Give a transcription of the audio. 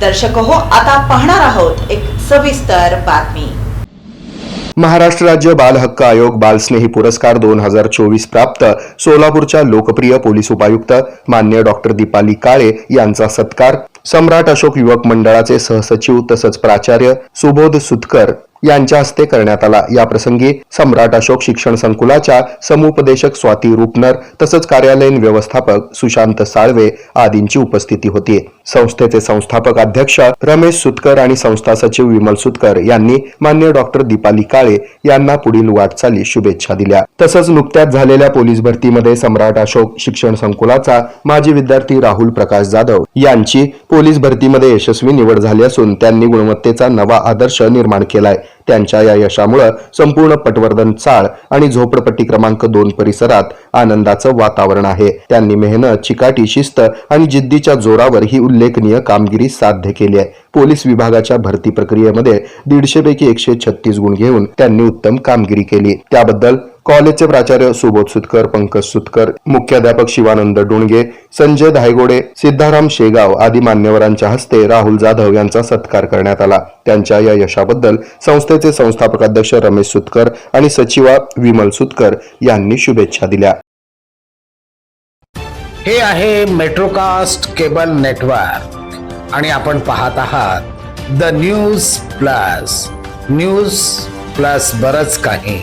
दर्शक हो आता पाहणार आहोत एक सविस्तर बातमी. महाराष्ट्र राज्य बाल हक्क आयोग बालस्नेही पुरस्कार दोन हजार चोवीस प्राप्त सोलापूरच्या लोकप्रिय पोलीस उपायुक्त मान्य डॉक्टर दीपाली काळे यांचा सत्कार सम्राट अशोक युवक मंडळाचे सहसचिव तसंच प्राचार्य सुबोध सुतकर यांच्या हस्ते करण्यात आला. या प्रसंगी सम्राट अशोक शिक्षण संकुलाच्या समुपदेशक स्वाती रुपनर तसंच कार्यालयीन व्यवस्थापक सुशांत साळवे आदींची उपस्थिती होती. संस्थेचे संस्थापक अध्यक्ष रमेश सुतकर आणि संस्था सचिव विमल सुतकर यांनी मान्य डॉक्टर दीपाली काळे यांना पुढील वाटचाली शुभेच्छा दिल्या. तसंच नुकत्याच झालेल्या पोलीस भरतीमध्ये सम्राट अशोक शिक्षण संकुलाचा माजी विद्यार्थी राहुल प्रकाश जाधव यांची पोलीस भरतीमध्ये यशस्वी निवड झाली असून त्यांनी गुणवत्तेचा नवा आदर्श निर्माण केलाय. त्यांच्या या यशामुळे संपूर्ण पटवर्धन चाळ आणि झोपडपट्टी क्रमांक दोन परिसरात आनंदाचं वातावरण आहे. त्यांनी मेहनत चिकाटी शिस्त आणि जिद्दीच्या जोरावर ही उल्लेखनीय कामगिरी साध्य केली आहे. पोलीस विभागाच्या भरती प्रक्रियेमध्ये दीडशे पैकी एकशे छत्तीस गुण घेऊन त्यांनी उत्तम कामगिरी केली. त्याबद्दल कॉलेजचे प्राचार्य सुबोध सुतकर पंकज सुतकर मुख्याध्यापक शिवानंद डोणगे संजय धायगोडे सिद्धाराम शेगाव आदी मान्यवरांच्या हस्ते राहुल जाधव यांचा सत्कार करण्यात आला. त्यांच्या या यशाबद्दल संस्थेचे संस्थापक अध्यक्ष रमेश सुतकर आणि सचिवा विमल सुतकर यांनी शुभेच्छा दिल्या. हे आहे मेट्रोकास्ट केबल नेटवर्क आणि आपण पाहत आहात the news plus. News plus बरच काही.